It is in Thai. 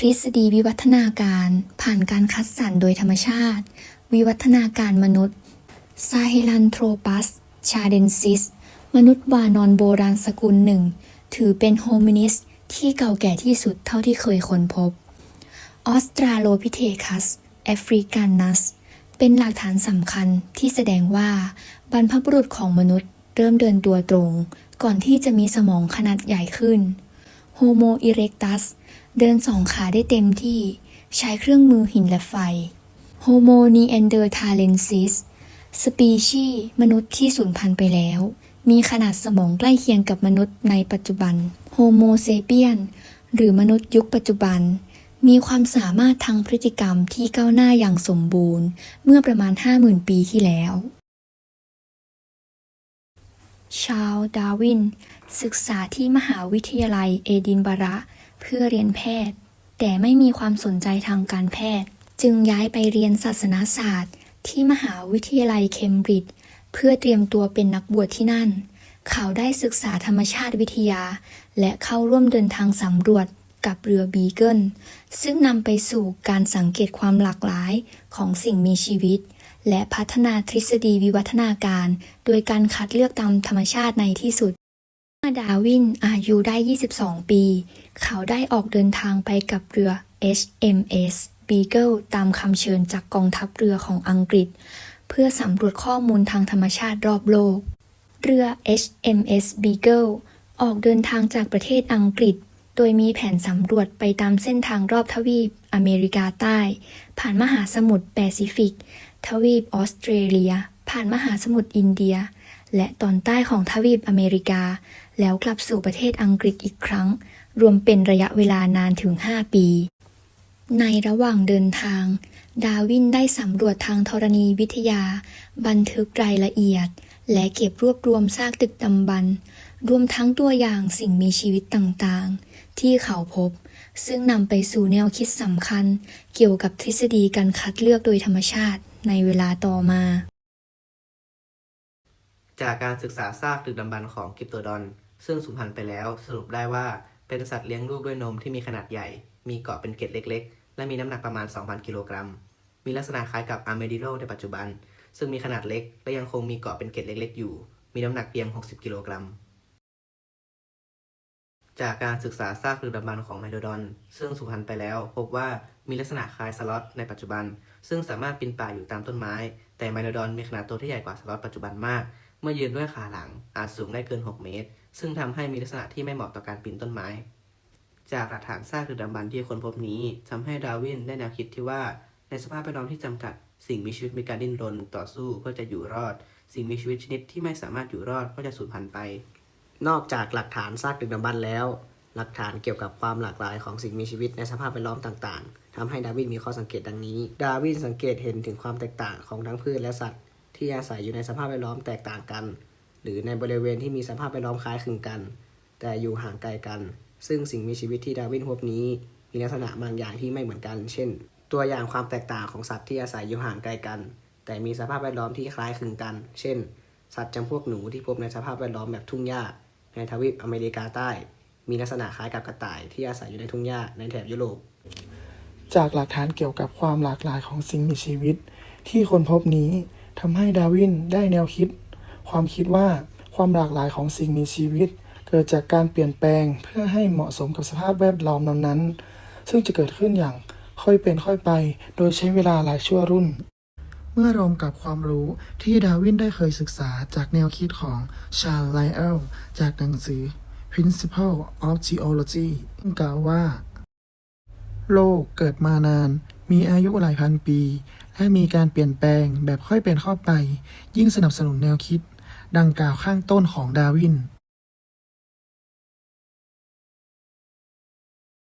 ทฤษฎีวิวัฒนาการผ่านการคัดสรรโดยธรรมชาติ วิวัฒนาการมนุษย์ซาเฮลันโทรปัส ชาเดนซิส มนุษย์วานอนโบราณสกุลหนึ่ง ถือเป็นโฮมินิสที่เก่าแก่ที่สุดเท่าที่เคยค้นพบ ออสตราโลพิเทคัส แอฟริกันนัส เป็นหลักฐานสำคัญที่แสดงว่าบรรพบุรุษของมนุษย์เริ่มเดินตัวตรง ก่อนที่จะมีสมองขนาดใหญ่ขึ้น โฮโมอิเร็กตัส เดินสองขาได้เต็มที่ ใช้เครื่องมือหินและไฟ โฮโมนีแอนเดอร์ทาเลนซิส สปีชีมนุษย์ที่สูญพันธุ์ไปแล้ว มีขนาดสมองใกล้เคียงกับมนุษย์ในปัจจุบัน โฮโมเซเปียน หรือมนุษย์ยุคปัจจุบัน มีความสามารถทางพฤติกรรมที่ก้าวหน้าอย่างสมบูรณ์ เมื่อประมาณ 50,000 ปีที่แล้วชาลดาวิน ศึกษาที่มหาวิทยาลัยเอดินบะระ เพื่อเรียนแพทย์ แต่ไม่มีความสนใจทางการแพทย์ จึงย้ายไปเรียนศาสนาศาสตร์ ที่มหาวิทยาลัยเคมบริดจ์เพื่อเตรียมตัวเป็นนักบวชที่นั่น เขาได้ศึกษาธรรมชาติวิทยา และเข้าร่วมเดินทางสำรวจกับเรือบีเกิลซึ่งนำไปสู่การสังเกตความหลากหลายของสิ่งมีชีวิต และพัฒนาทฤษฎีวิวัฒนาการ โดยการคัดเลือกตามธรรมชาติในที่สุด อดาร์วินอายุได้ 22 ปี เขาได้ออกเดินทางไปกับเรือ HMS Beagle ตามคำเชิญจากกองทัพเรือของอังกฤษ เพื่อสำรวจข้อมูลทางธรรมชาติรอบโลก เรือ HMS Beagle ออกเดินทางจากประเทศอังกฤษ โดยมีแผนสำรวจไปตามเส้นทางรอบทวีปอเมริกาใต้ ผ่านมหาสมุทรแปซิฟิก ทวีปออสเตรเลีย ผ่านมหาสมุทรอินเดีย และตอนใต้ของทวีปอเมริกา แล้วกลับสู่ประเทศอังกฤษอีกครั้ง รวมเป็นระยะเวลานานถึง 5 ปี ในระหว่างเดินทาง ดาวินได้สำรวจทางธรณีวิทยา บันทึกรายละเอียด และเก็บรวบรวมซากตึกดำบรรรวมทั้งตัวอย่างสิ่งมีชีวิตต่างๆ ที่เขาพบ ซึ่งนำไปสู่แนวคิดสำคัญ เกี่ยวกับทฤษฎีการคัดเลือกโดยธรรมชาติในเวลาต่อมา จากการศึกษาซากดึกดำบรรพ์ของกิปโตดอน ซึ่งสูญพันธุ์ไปแล้วสรุปได้ว่าเป็นสัตว์เลี้ยงลูกด้วยนมที่มีขนาดใหญ่ มีเกาะเป็นเกล็ดเล็ก ๆ และมีน้ำหนักประมาณ 2,000 กิโลกรัม มีลักษณะคล้ายกับอาร์เมดิโลในปัจจุบัน ซึ่งมีขนาดเล็ก และยังคงมีเกาะเป็นเกล็ดเล็ก ๆ อยู่ มีน้ำหนักเพียง 60 กิโลกรัม จากการศึกษาซากดึกดำบรรพ์ของไมโลดอน ซึ่งสูญพันธุ์ไปแล้ว พบว่ามีลักษณะคล้ายสล็อตในปัจจุบัน ซึ่งสามารถปีนป่ายอยู่ตามต้นไม้ แต่ไมโลดอนมีขนาดตัวที่ใหญ่กว่าสล็อตปัจจุบันมาก เมื่อยืนด้วยขาหลังอาจสูงได้เกิน 6 เมตร ซึ่งทำให้มีลักษณะที่ไม่เหมาะต่อการปีนต้นไม้ จากหลักฐานซากดึกดำบรรพ์ที่ค้นพบนี้ทำให้ดาวินได้แนวคิดที่ว่า ในสภาพแวดล้อมที่จำกัด สิ่งมีชีวิตมีการดิ้นรนต่อสู้เพื่อจะอยู่รอด สิ่งมีชีวิตชนิดที่ไม่สามารถอยู่รอดก็จะสูญพันธุ์ไป นอกจากหลักฐานซากดึกดำบรรพ์แล้ว หลักฐานเกี่ยวกับความหลากหลายของสิ่งมีชีวิตในสภาพแวดล้อมต่าง ๆทำให้ดาวินมีข้อสังเกตดังนี้ ดาวินสังเกตเห็นถึงความแตกต่างของทั้งพืชและสัตว์ ที่อาศัยอยู่ในสภาพแวดล้อมแตกต่างกัน หรือในบริเวณที่มีสภาพแวดล้อมคล้ายคลึงกัน แต่อยู่ห่างไกลกัน ซึ่งสิ่งมีชีวิตที่ดาร์วินพบนี้ มีลักษณะบางอย่างที่ไม่เหมือนกัน เช่น ตัวอย่างความแตกต่างของสัตว์ที่อาศัยอยู่ห่างไกลกัน แต่มีสภาพแวดล้อมที่คล้ายคลึงกัน เช่น สัตว์จำพวกหนูที่พบในสภาพแวดล้อมแบบทุ่งหญ้าในทวีปอเมริกาใต้ มีลักษณะคล้ายกับกระต่ายที่อาศัยอยู่ในทุ่งหญ้าในแถบยุโรปจากหลักฐานเกี่ยวกับความหลากหลายของสิ่งมีชีวิต ที่คนพบนี้ ทำให้ดาวินได้แนวคิด ความคิดว่าความหลากหลายของสิ่งมีชีวิต เกิดจากการเปลี่ยนแปลงเพื่อให้เหมาะสมกับสภาพแวดล้อมนั้นๆ ซึ่งจะเกิดขึ้นอย่างค่อยเป็นค่อยไป โดยใช้เวลาหลายชั่วรุ่น เมื่อรวมกับความรู้ที่ดาวินได้เคยศึกษาจากแนวคิดของชาร์ลไลเอลจากหนังสือ Principle of Geology กล่าวว่า โลกเกิดมานาน มีอายุหลายพันปี และมีการเปลี่ยนแปลงแบบค่อยเป็นค่อยไป ยิ่งสนับสนุนแนวคิด ดังกล่าวข้างต้นของดาร์วิน